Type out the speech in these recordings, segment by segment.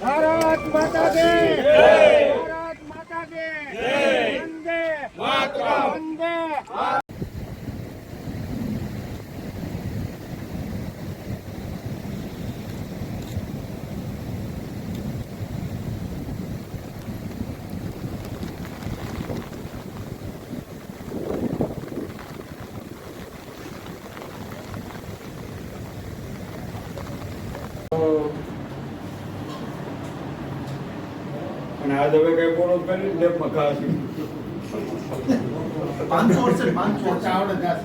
ભારત માતા કે ભારત માતા કે વંદે વંદે અને આ દવે કઈ બોલો કરી લેબમાં ખાસ પાંચસો વર્ષે પાંચસો વર્ષે આવડે જાત.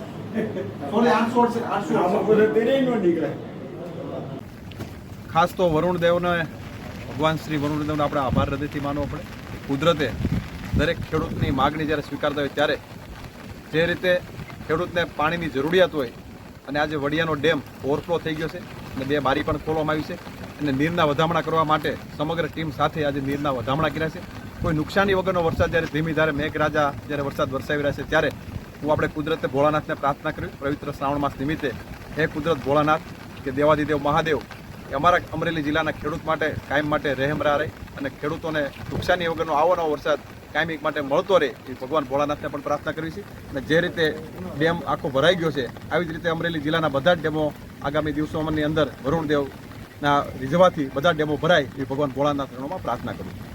સોળે આઠસો વર્ષે આઠસો. આમાં વર્ષે તેરે નો નીકળે. ખાસ તો વરુણ દેવને ભગવાન શ્રી વરુણ દેવને આપણે આભાર હૃદયથી માનવો પડે. કુદરતે દરેક ખેડૂતની માગણી જ્યારે સ્વીકારતા હોય ત્યારે જે રીતે ખેડૂતને પાણીની જરૂરિયાત હોય અને આજે વડિયાનો ડેમ ઓવરફ્લો થઈ ગયો છે અને બે બારી પણ ખોલવામાં આવી છે. અને નીરના વધામણા કરવા માટે સમગ્ર ટીમ સાથે આજે નીરના વધામણા કર્યા છે. કોઈ નુકસાની વગરનો વરસાદ જ્યારે ધીમી ધારે મેઘરાજા જ્યારે વરસાદ વરસાવી રહ્યા છે ત્યારે હું આપણે કુદરતે ભોળાનાથને પ્રાર્થના કરી પવિત્ર શ્રાવણ માસ નિમિત્તે હે કુદરત ભોળાનાથ કે દેવાદિદેવ મહાદેવ કે અમારા અમરેલી જિલ્લાના ખેડૂત માટે કાયમ માટે રહેમરા રહે અને ખેડૂતોને નુકસાની વગરનો આવો નવો વરસાદ કાયમી માટે મળતો રહે એ ભગવાન ભોળાનાથને પણ પ્રાર્થના કરવી છે. અને જે રીતે ડેમ આખો ભરાઈ ગયો છે, આવી જ રીતે અમરેલી જિલ્લાના બધા જ ડેમો આગામી દિવસોની અંદર વરુણદેવના રીઝવાથી બધા ડેમો ભરાય એ ભગવાન ભોળાનાથમાં પ્રાર્થના કરું